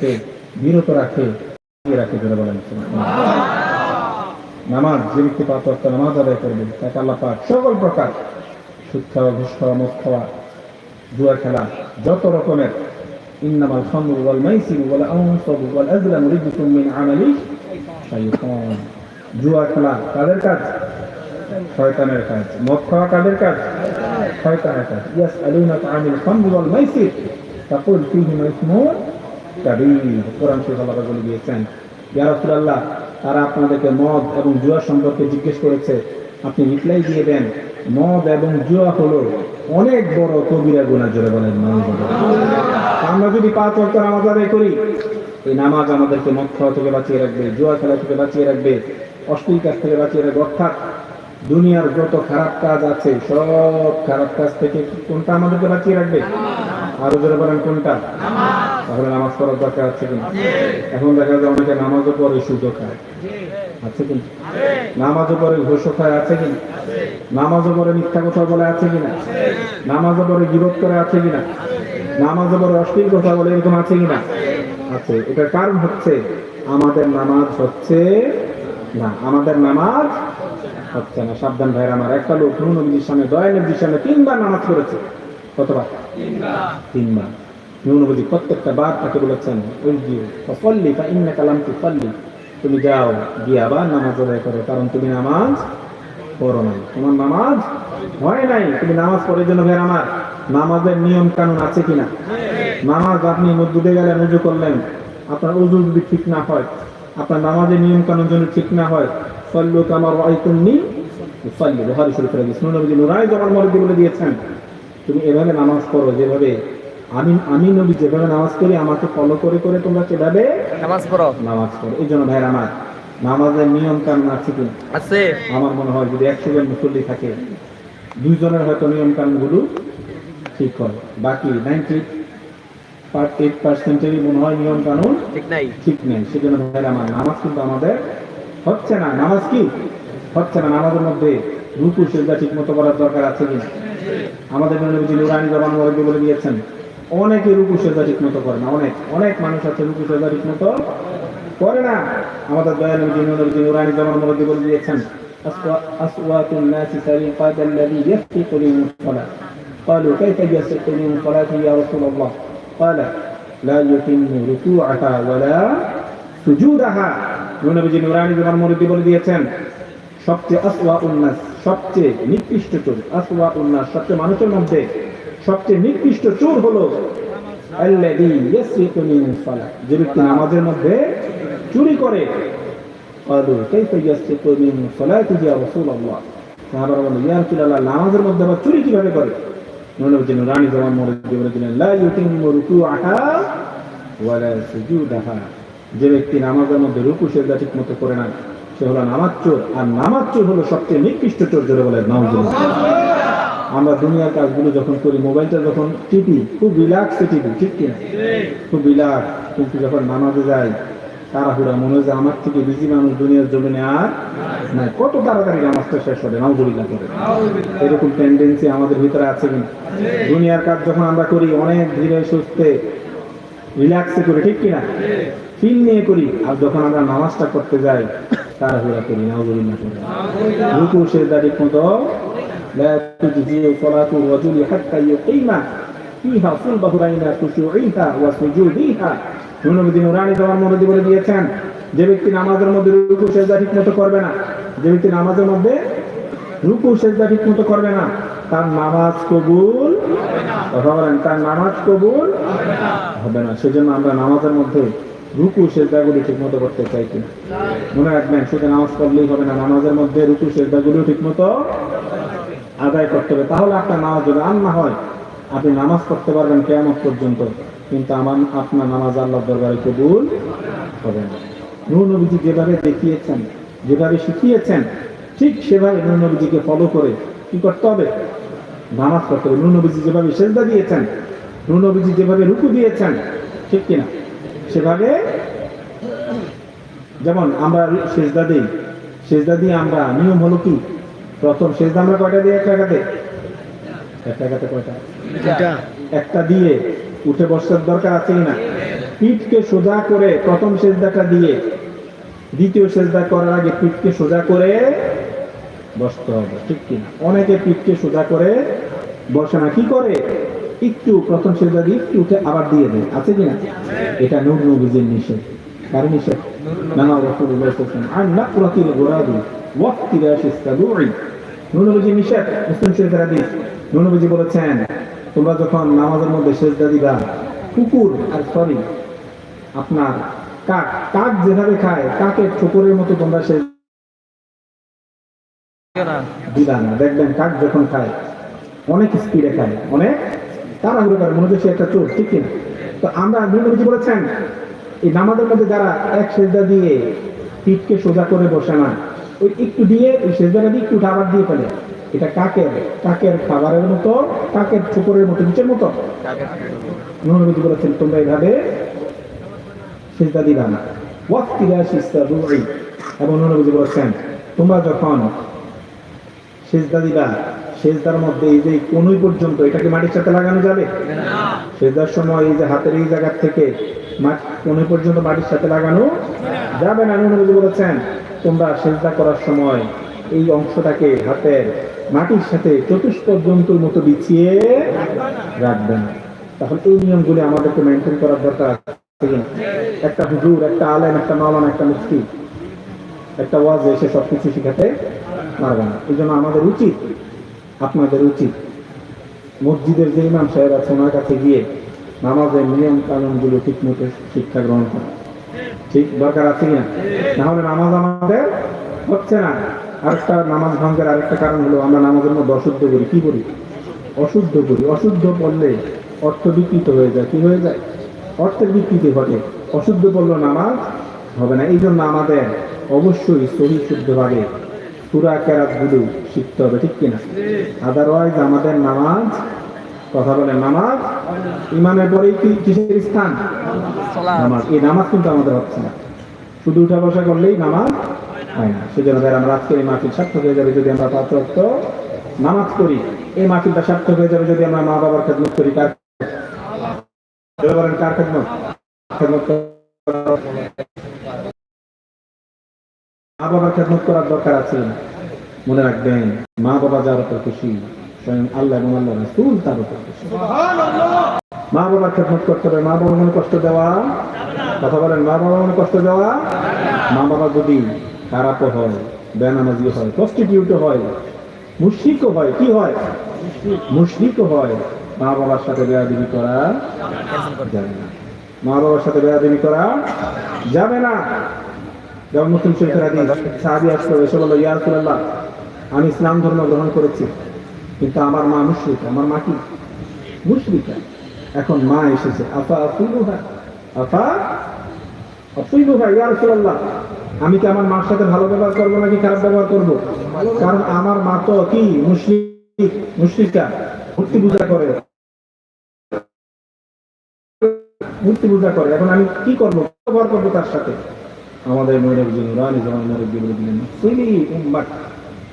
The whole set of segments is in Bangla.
থেকে বিরত রাখে রাখে ধরে বলেন নামাজ, যে ব্যক্তি পাঁচ ওয়াক্ত নামাজ আদায় করবে, তাকে আল্লাহ পাক সকল প্রকার সুদ খাওয়া, ঘুষ খাওয়া, মদ খাওয়া, জুয়া খেলা, যত রকমের মাইসির ওয়াল আনসাবু ওয়াল আজলামু রিজসুম মিন আমালি শাইতান। জুয়া খেলা কাদের কাজ? শয়তানের কাজ। মদ খাওয়া কাদের কাজ? শয়তানের কাজ। ইয়াস আলুনাকা আনিল খামরি ওয়াল মাইসির। তাকুল ফীহিমা ইসমুন আল্লাহ তারা আপনাদেরকে মদ এবং জুয়া সম্পর্কে জিজ্ঞেস করেছে। আপনি রিপ্লাই দিয়ে দেন, মদ এবং জুয়া হলো অনেক বড় কবিরা গুনাহ জোরে বলেন আমরা যদি পাঁচ ওয়াক্ত নামাজ করি, এই নামাজ আমাদেরকে মদ খাওয়া থেকে বাঁচিয়ে রাখবে, জুয়া খেলা থেকে বাঁচিয়ে রাখবে, অশ্লীল কাজ থেকে বাঁচিয়ে রাখবে। অর্থাৎ দুনিয়ার যত খারাপ কাজ আছে, সব খারাপ কাজ থেকে কোনটা আমাদেরকে বাঁচিয়ে রাখবে? আরও জোরে বলেন, কোনটা? তাহলে নামাজ পড়ার দরকার আছে কিনা? এখন দেখা যায় অনেকে নামাজও পড়ে সুযোগ খায় আছে কিনা? নামাজও পড়ে ঘোষ খায় আছে কিনা? নামাজও পড়ে মিথ্যা কথা বলে আছে কিনা? নামাজও পড়ে গিরত করে আছে কিনা? নামাজও পড়ে অশ্লীল কথা বলে এরকম আছে কিনা? আছে। এটার কারণ হচ্ছে আমাদের নামাজ হচ্ছে না, আমাদের নামাজ হচ্ছে না। সাবধান ভাইয়ের আমার, একটা লোক নুন নবীর সামনে দয়া নবীর সামনে তিনবার নামাজ করেছে কতবার? তিনবার। নুন নবী প্রত্যেকটা বার তাকে বলেছেন ওই ফল্লি বা ইন্না কালাম তু ফল্লি তুমি যাও, গিয়ে আবার নামাজ আদায় করো, কারণ তুমি নামাজ পড়ো নাই। তোমার নামাজ হয় নাই। তুমি নামাজ পড়ে জন্য ভাইয়ের আমার। নামাজের নিয়ম কানুন আছে কিনা? নামাজ আপনি মসজিদে গেলেন, উজু করলেন। আপনার উজু যদি ঠিক না হয়, আপনার নামাজের নিয়ম কানুন যদি ঠিক না হয়, সল্লু কামার ওয়াইকুন্নি সল্লু বুখারী শরীফের হাদিস। নবী নুরাই মরদি বলে দিয়েছেন, তুমি এভাবে নামাজ পড়ো যেভাবে আমি আমি নবী যেভাবে নামাজ করি আমাকে ফলো করে করে তোমরা সেভাবে নামাজ পড়ো। নামাজ পড়ো। এই জন্য ভাইয়ের আমার নামাজের নিয়ম কানুন আছে কিনা আছে। আমার মনে হয় যদি একশো জন মুসল্লি থাকে দুইজনের হয়তো নিয়ম কানুনগুলো ঠিক হয়। বাকি নাইনটি এইট পার্সেন্টেরই মনে হয় নিয়ম কানুন ঠিক নাই। ঠিক নেই। সেজন্য ভাইয়ের আমার নামাজ কিন্তু আমাদের হচ্ছে না। নামাজ কি? হচ্ছে না। নামাজের মধ্যে রুকু সেজদা ঠিক মতো করার দরকার আছে কিনা আমাদের নবীজি নুরানি জবান বলে দিয়েছেন অনেকে রুকু সেজদা ঠিক মতো করে না অনেক অনেক মানুষ আছে রুকু সেজদা ঠিক মতো করে না আমাদের দয়াল নবীজি নবীজি নুরানি জবান মরদি বলে দিয়েছেন أسوأ أصوات الناس سرقات الذي يسقط من الصلاة قالوا كيف يسقط من الصلاة يا رسول الله قال لا يتم ركوعها ولا সুজুদাহা নবীজি নুরানি জবান মরদি বলে দিয়েছেন সবচেয়ে আসওয়া উন্নাস সবচেয়ে নিকৃষ্ট চোর আসওয়া উন্নাস সবচেয়ে মানুষের মধ্যে সবচেয়ে নিকৃষ্ট চোর হলো যে ব্যক্তি নামাজের মধ্যে চুরি করে নামাজের মধ্যে আবার চুরি কীভাবে করে? রানী জবান যে ব্যক্তি নামাজের মধ্যে রুকু সেজদা ঠিক মতো করে না সে হলো নামাজ চোর। আর নামাজ চোর হলো সবচেয়ে নিকৃষ্ট চোর জোরে বলে নামাজ আমরা দুনিয়ার কাজগুলো যখন করি, মোবাইলটা যখন টিপি খুব রিল্যাক্সে টিপি ঠিক কিনা খুব রিল্যাক্স কিন্তু যখন নামাজে যাই, তাড়াহুড়া, মনে হয় যে আমার থেকে বিজি মানুষ দুনিয়ার জমিনে আর না কত তাড়াতাড়ি নামাজটা শেষ হবে, নাউজুবিল্লাহ করে এরকম টেন্ডেন্সি আমাদের ভিতরে আছে কিনা? দুনিয়ার কাজ যখন আমরা করি, অনেক ধীরে সুস্থে রিল্যাক্সে করি, ঠিক কিনা? ফিল নিয়ে করি। আর যখন আমরা নামাজটা করতে যাই, তাড়াহুড়া করি, নাউজুবিল্লাহ করে রুকু, সেজদা, ঠিক মতো لا تجزي صلاة الرجل حتى يقيم فيها صلبه بين خشوعها وسجودها নবী নুরানি তোমার মধ্যে বলে দিয়েছেন যে ব্যক্তি নামাজের মধ্যে রুকু সেজদা ঠিক মতো করবে না যে ব্যক্তি নামাজের মধ্যে রুকু সেজদা ঠিক মতো করবে না তার নামাজ কবুল কথা বলেন তার নামাজ কবুল হবে না সেজন্য আমরা নামাজের মধ্যে রুকু সেজদাগুলি ঠিক মতো করতে চাই কিনা মনে রাখবেন শুধু নামাজ পড়লেই হবে না নামাজের মধ্যে রুকু সেজদাগুলিও ঠিক মতো আদায় করতে হবে। তাহলে আপনার নামাজ যদি আর না হয়, আপনি নামাজ পড়তে পারবেন কেমন পর্যন্ত। কিন্তু আমার, আপনার নামাজ আল্লাহ দরবারে কবুল হবে না। নূর নবীজি যেভাবে দেখিয়েছেন, যেভাবে শিখিয়েছেন, ঠিক সেভাবে নূর নবীজিকে ফলো করে কি করতে হবে? নামাজ পড়তে হবে। নূর নবীজি যেভাবে সেজদা দিয়েছেন, নূর নবীজি যেভাবে রুকু দিয়েছেন, ঠিক কিনা? সেভাবে যেমন আমরা সেজদা দিই, সেজদা দিয়ে আমরা নিয়ম হলো কি? প্রথম সেজদা আমরা কয়টা দিয়ে এক টাকাতে? এক টাকাতে কয়টা? একটা দিয়ে উঠে বসার দরকার আছে না পিঠকে সোজা করে প্রথম সেজদাটা দিয়ে দ্বিতীয় সেজদা করার আগে পিঠকে সোজা করে বসতে হবে ঠিক কিনা? অনেকে পিঠকে সোজা করে বসে না কি করে? একটু প্রথম সেজদা দিয়ে একটু উঠে আবার দিয়ে দেয় আছে কিনা? এটা নূর নবীজির নিষেধ। কার নিষেধ? নানা সাল্লাল্লাহু আলাইহি ওয়াসাল্লাম আন নাকরাতিল গুরাদি ওয়াক্তিরাশ নবীজির নিষেধ মুসলিম শরীফের হাদিস। নূর বলেছেন, তোমরা যখন নামাজের মধ্যে সেজদা দিবা, কুকুর আর সরি আপনার কাক কাক যেভাবে খায়, কাকের ঠোকরের মতো তোমরা সে দিবা না। দেখবেন, কাক যখন খায়, অনেক স্পিডে খায়, অনেক তাড়াহুড়ো করে, মনে হচ্ছে একটা চোর, ঠিক কিনা? তো আমরা নবীজি বলেছেন, এই নামাজের মধ্যে যারা এক সেজদা দিয়ে পিঠকে সোজা করে বসে না ওই একটু দিয়ে ওই সেজদাটা দিয়ে একটু আবার দিয়ে ফেলে। এটা কাকের কাকের খাবারের মতো কাকের ঠোকরের মতো নিচের মতো। নবীজি বলেছেন তোমরা এইভাবে সিজদা দিবা না। ওয়াক্তিরা সিজদা দুই। এবং নবীজি বলেছেন তোমরা যখন সিজদা দিবা সেজদার মধ্যে এই যে কোনই পর্যন্ত এটাকে মাটির সাথে লাগানো যাবে? সেজদার সময় এই যে হাতের এই জায়গার থেকে কোনই পর্যন্ত মাটির সাথে লাগানো যাবে না নবীজি বলেছেন, তোমরা সেজদা করার সময় এই অংশটাকে হাতের মাটির সাথে চতুষ্পদ জন্তুর মতো বিছিয়ে রাখবে না। তাহলে এই নিয়মগুলি আমাদেরকে মেনটেন করার দরকার একটা হুজুর, একটা আলেম, একটা মাওলানা, একটা মুফতি, একটা ওয়াজ এসে সবকিছু শিখাতে পারবে না। এই জন্য আমাদের উচিত, আপনাদের উচিত, মসজিদের যে ইমাম সাহেব আছে, ওনার কাছে গিয়ে নামাজের নিয়ম কানুনগুলো ঠিক মতো শিক্ষা গ্রহণ করা। ঠিক দরকার আছে কিনা? নাহলে নামাজ আমাদের হচ্ছে না। আরেকটা নামাজ ভঙ্গের আরেকটা কারণ হলো আমরা নামাজের মধ্যে অশুদ্ধ করি। কি করি? অশুদ্ধ করি। অশুদ্ধ পড়লে অর্থ বিকৃত হয়ে যায়। কি হয়ে যায়? অর্থের বিকৃতি ঘটে। অশুদ্ধ পড়লে নামাজ হবে না। এই জন্য আমাদের অবশ্যই সহি শুদ্ধভাবে সুরা কেরাতগুলো শিখতে হবে। ঠিক কিনা? আদারওয়াইজ আমাদের নামাজ কথা বলে নামাজ ইমানের পরেই কি কিসের স্থান? নামাজ। এই নামাজ কিন্তু আমাদের হচ্ছে না। শুধু উঠা বসা করলেই নামাজ হয় না। সেজন্য ভাই আমরা আজকের এই মাহফিল সার্থক হয়ে যাবে যদি আমরা পাঁচ নামাজ করি এই মাহফিলটা সার্থক হয়ে যাবে যদি আমরা মা বাবার খেদমত করি। কার বলেন কার খেদমত? খেদমত মা বাবার খেদমত করার দরকার আছে মনে রাখবেন মা বাবা যার উপর খুশি। স্বয়ং আল্লাহ এবং আল্লাহ রাসূল তার উপর মা বাবার খেদমত করতে হবে মা বাবা মনে কষ্ট দেওয়া। কথা বলেন মা বাবা মনে কষ্ট দেওয়া? মা বাবা যদি খারাপও হয় বেনামাজি হয় প্রস্টিটিউটও হয় মুশরিকও হয় কি হয়? মুশরিকও হয়। মা বাবার সাথে বেয়াদবি করা যাবে না। মা বাবার সাথে বেয়াদবি করা যাবে না। যেমন মুসলিম শরীফের হাদিস সাহাবী আসলো এসে বলল ইয়া রাসূলুল্লাহ আমি ইসলাম ধর্ম গ্রহণ করেছি। কিন্তু আমার মা মুশরিক, আমার মা কি? মুশরিকা। এখন মা এসেছে, আফা আফা আমি কি আমার মার সাথে ভালো ব্যবহার করব নাকি খারাপ ব্যবহার করব? কারণ আমার মা তো কি? মুশরিক মূর্তি পূজা করে। মূর্তি পূজা করে। এখন আমি কি করব? ব্যবহার তার সাথে? আমাদের রানী জামান নৈরব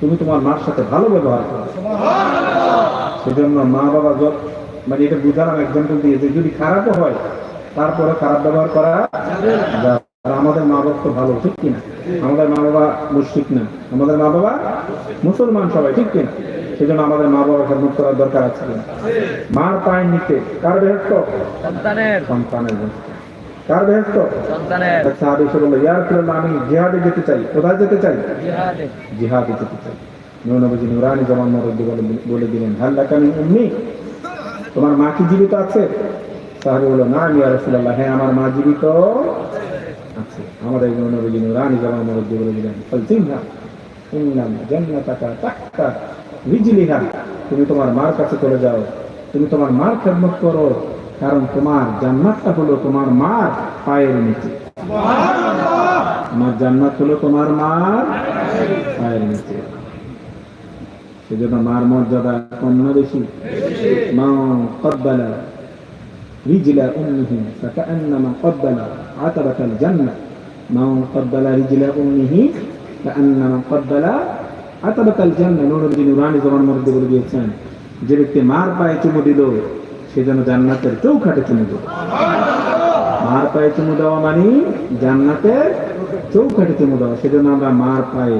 তুমি তোমার মার সাথে ভালো ব্যবহার করো। সেজন্য মা বাবা যত মানে এটা বুঝালাম এক্সাম্পল দিয়ে যে যদি খারাপও হয় তারপরে খারাপ ব্যবহার করা আর আমাদের মা বাবা তো ভালো ঠিক কিনা? আমাদের মা বাবা মুশরিক না। আমাদের মা বাবা মুসলমান সবাই ঠিক কিনা? সেজন্য আমাদের মা বাবা খেদমত করার দরকার আছে মার পায়ের নিচে কার বেহস্ত সন্তানের। সন্তানের। কার বেহস্ত এক এসে বলল ইয়ার আমি জিহাদে যেতে চাই। কোথায় যেতে চাই? জিহাদে। যেতে চাই। নবীজি নুরানি জমান মরদ্দি বলে দিলেন হাল্লাকা মিন উম্মি? তোমার মা কি জীবিত আছে? সাহাবী বলল না ইয়া রাসূলুল্লাহ হ্যাঁ আমার মা জীবিত আছে। আমাদের নবীজি নুরানি জমান মরদ্দি বলে দিলেন ফালজিনহা ইন্নাল জান্নাতাকা তাহতা রিজলিহা। তুমি তোমার মার কাছে চলে যাও। তুমি তোমার মার খেদমত করো। কারণ তোমার জান্নাতটা হলো তোমার মার পায়ের নিচে। তোমার জান্নাত হলো তোমার মার পায়ের নিচে। সেজন্য মার মর্যাদা কম বেশি? মা রিজিলা ফাকান্নামা জান্নাত মা রিজিলা ফাকান্নামা জান্নাত জবান মধ্যে বলে দিয়েছেন, যে ব্যক্তি মার পায়ে চুমু দিল সে যেন জান্নাতের চৌখাটে চুমু দিল মার পায়ে চুমু দেওয়া মানে জান্নাতের চৌকাঠে চুমু দেওয়া সেজন্য আমরা মার পায়ে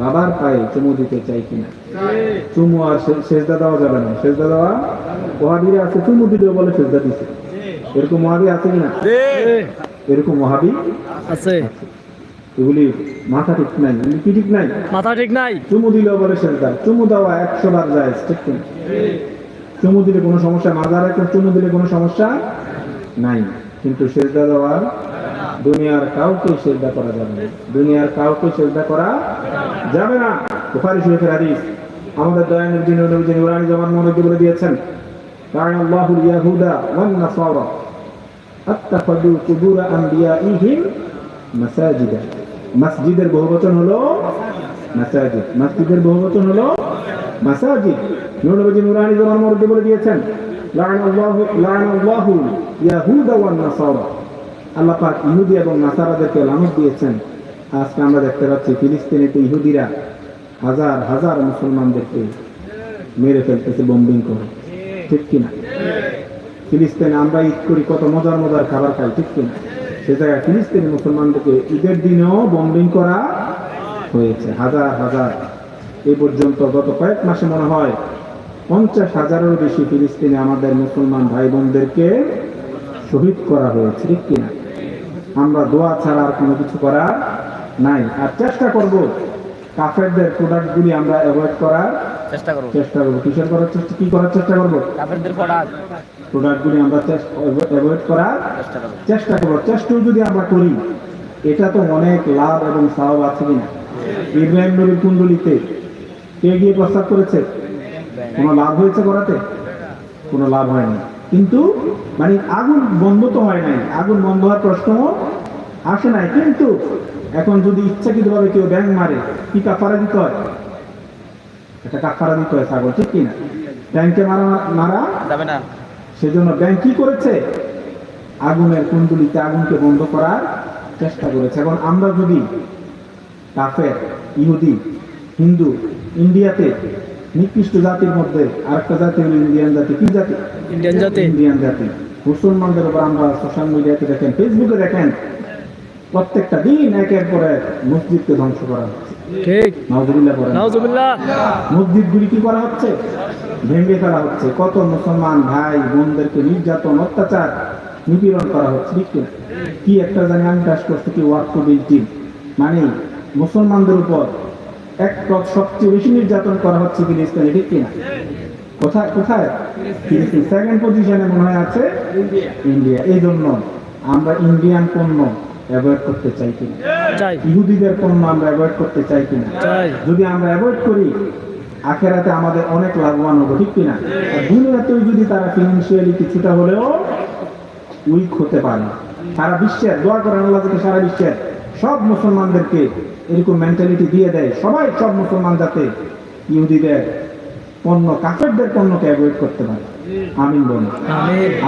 বাবার পায়ে চুমু দিতে চাই কিনা। চুমু আর সেজদা দেওয়া যাবে না। সেজদা দেওয়া ওহাবিরা আছে চুমু দিলেও বলে সেজদা দিছে। এরকম মহাবি আছে কিনা? এরকম মহাবি আছে। এগুলি মাথা ঠিক নাই কি ঠিক নাই? মাথা ঠিক নাই। চুমু দিলেও বলে সেজদা চুমু দেওয়া একশো বার যায় ঠিক কিনা? চুমু দিলে কোনো সমস্যা, মাজার একটা চুমু দিলে কোনো সমস্যা নাই। কিন্তু সেজদা দেওয়া দুনিয়ার কাউকে সেজদা করা যাবে না। দুনিয়ার কাউকে সেজদা করা যাবে না। বুখারী শরীফের হাদিস। আমাদের দয়ানবী যিনি নবী নুরানি জবান মনোযোগ বলে দিয়েছেন কারণ আল্লাহুল ইয়াহুদা ওয়ান নাসারা আত্তাখাদু কুবুর আনবিয়াইহিম মাসাজিদা। মসজিদের বহুবচন হলো মাসাজিদ। মসজিদের বহুবচন হলো মাসাজিদ। নবী নুরানি জবান মনোযোগ বলে দিয়েছেন লাআন আল্লাহু লাআন আল্লাহু ইয়াহুদা ওয়ান নাসারা। আল্লাহ পাক ইহুদি এবং নাসারাদেরকে লানত দিয়েছেন। আজকে আমরা দেখতে পাচ্ছি ফিলিস্তিনিতে ইহুদিরা হাজার হাজার মুসলমানদেরকে মেরে ফেলতেছে বোম্বিং করে। ঠিক কিনা? ফিলিস্তিনে আমরা ঈদ করি, কত মজার মজার খাবার খাই, ঠিক কিনা? সে জায়গায় ফিলিস্তিনি মুসলমানদেরকে ঈদের দিনেও বম্বিং করা হয়েছে, হাজার হাজার। এই পর্যন্ত গত কয়েক মাসে মনে হয় পঞ্চাশ হাজারেরও বেশি ফিলিস্তিনে আমাদের মুসলমান ভাই বোনদেরকে শহীদ করা হয়েছে ঠিক কিনা? আমরা দোয়া ছাড়া আর কোনো কিছু করার নাই। আর চেষ্টা করব কাফেরদের প্রোডাক্টগুলি আমরা অ্যাভয়েড করার। চেষ্টা করব। চেষ্টা করব। কিসের করার চেষ্টা কি করার চেষ্টা করব? প্রোডাক্ট। প্রোডাক্টগুলি আমরা অ্যাভয়েড করার চেষ্টা করব। চেষ্টা করব। চেষ্টাও যদি আমরা করি এটা তো অনেক লাভ এবং সাহব আছে কিনা? ইব্রাহিম নবীর কুণ্ডলিতে কে গিয়ে প্রস্তাব করেছে? কোনো লাভ হয়েছে করাতে? কোনো লাভ হয়নি কিন্তু মানে আগুন বন্ধ তো হয় নাই। আগুন বন্ধ হওয়ার প্রশ্ন আসে নাই। কিন্তু এখন যদি ইচ্ছাকৃতভাবে কেউ ব্যাংক মারে কি কাফারা দিতে হয়? এটা কাফারা দিতে হয় ছাগল ঠিক কিনা ব্যাংকে মারা মারা যাবে না। সেজন্য ব্যাংক কি করেছে? আগুনের কুণ্ডলিতে আগুনকে বন্ধ করার চেষ্টা করেছে। এখন আমরা যদি কাফের ইহুদি হিন্দু ইন্ডিয়াতে নিকৃষ্ট জাতির মধ্যে আরেকটা জাতি হলো ইন্ডিয়ান জাতি। কি জাতি? ইন্ডিয়ান জাতি। ইন্ডিয়ান জাতি। মুসলমানদের উপর আমরা সোশ্যাল মিডিয়াতে দেখেন ফেসবুকে দেখেন প্রত্যেকটা দিন পর এক মসজিদকে ধ্বংস করা হচ্ছে। ঠিক। পড়েন। নাউজুবিল্লাহ। মসজিদগুলি কি করা হচ্ছে? ভেঙে ফেলা হচ্ছে। কত মুসলমান ভাই বোনদেরকে নির্যাতন অত্যাচার নিপীড়ন করা হচ্ছে। ঠিক? কি? একটা জানি আমি কাজ করছে কি ওয়ার্ক টু বিল মানে মুসলমানদের উপর এক সবচেয়ে বেশি নির্যাতন করা হচ্ছে ফিলিস্তিনে ঠিক কিনা কোথায় কোথায়? ফিলিস্তিন সেকেন্ড পজিশনে মনে হয় আছে ইন্ডিয়া। এই জন্য আমরা ইন্ডিয়ান পণ্য অ্যাভয়েড করতে চাই কিনা। ইহুদিদের পণ্য আমরা অ্যাভয়েড করতে চাই কিনা। যদি আমরা অ্যাভয়েড করি আখেরাতে আমাদের অনেক লাভবান হব ঠিক কিনা? দুনিয়াতেও যদি তারা ফিনান্সিয়ালি কিছুটা হলেও উইক হতে পারে। সারা বিশ্বের দোয়া করেন আল্লাহ সারা বিশ্বের সব মুসলমানদেরকে এরকম মেন্টালিটি দিয়ে দেয়। সবাই সব মুসলমান যাতে ইহুদিদের পণ্য কাফেরদের পণ্যকে অ্যাভয়েড করতে পারে। আমিন বলুন।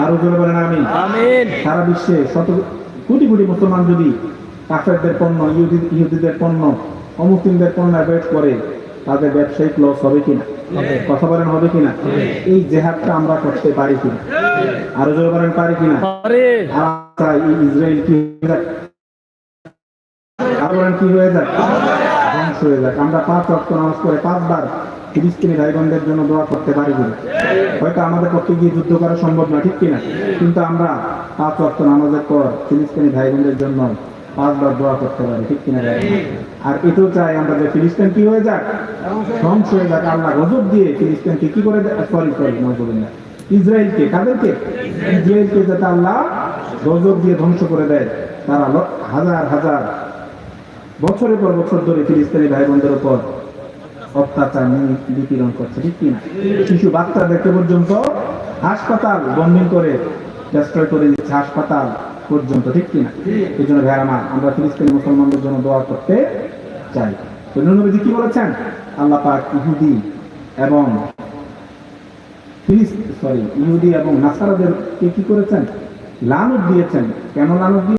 আরও জোরে বলেন আমিন। সারা বিশ্বে শত কোটি কোটি মুসলমান যদি কাফেরদের পণ্য ইহুদি ইহুদিদের পণ্য অমুসলিমদের পণ্য অ্যাভয়েড করে তাদের ব্যবসায়িক লস হবে কিনা। কথা বলেন হবে কিনা? এই জেহাদটা আমরা করতে পারি কিনা? আরও জোরে বলেন পারি কিনা? আর ইসরায়েল কি আরও কি হয়ে যাক? ধ্বংস হয়ে যাক। আমরা পাঁচ রক্ত নামাজ করে পাঁচবার ফিলিস্তিনি ভাই বোনদের জন্য দোয়া করতে পারি কিনা হয়তো আমাদের পক্ষে গিয়ে যুদ্ধ করা সম্ভব না, ঠিক কিনা? কিন্তু আমরা পাঁচ রক্ত নামাজের পর ফিলিস্তিনি ভাই বোনদের জন্য পাঁচবার দোয়া করতে পারি, ঠিক কিনা আর এটাও চাই আমরা যে ফিলিস্তিন কি হয়ে যাক? ধ্বংস হয়ে যাক। আল্লাহ গজব দিয়ে ফিলিস্তিনকে কি করে সরি সরি নজরুল্লাহ ইসরায়েলকে, কাদেরকে? ইসরায়েলকে যাতে আল্লাহ গজব দিয়ে ধ্বংস করে দেয়, তারা হাজার হাজার বছরের পর বছর ধরে ফিলিস্তিনি ভাই বোনদের উপর অত্যাচার নিপীড়ন করছে, ঠিক কিনা? শিশু বাচ্চাদেরকে পর্যন্ত হাসপাতাল বন্দিং করে ডেস্ট্রয় করে দিচ্ছে হাসপাতাল পর্যন্ত, ঠিক কিনা? এই জন্য ভেড়ামা আমরা ফিলিস্তিনি মুসলমানদের জন্য দোয়া করতে চাই। তো নবীজি কি বলেছেন? আল্লাহ পাক ইহুদি এবং সরি ইহুদি এবং নাসারাদেরকে কি করেছেন? লানত দিয়েছেন। কেন লানত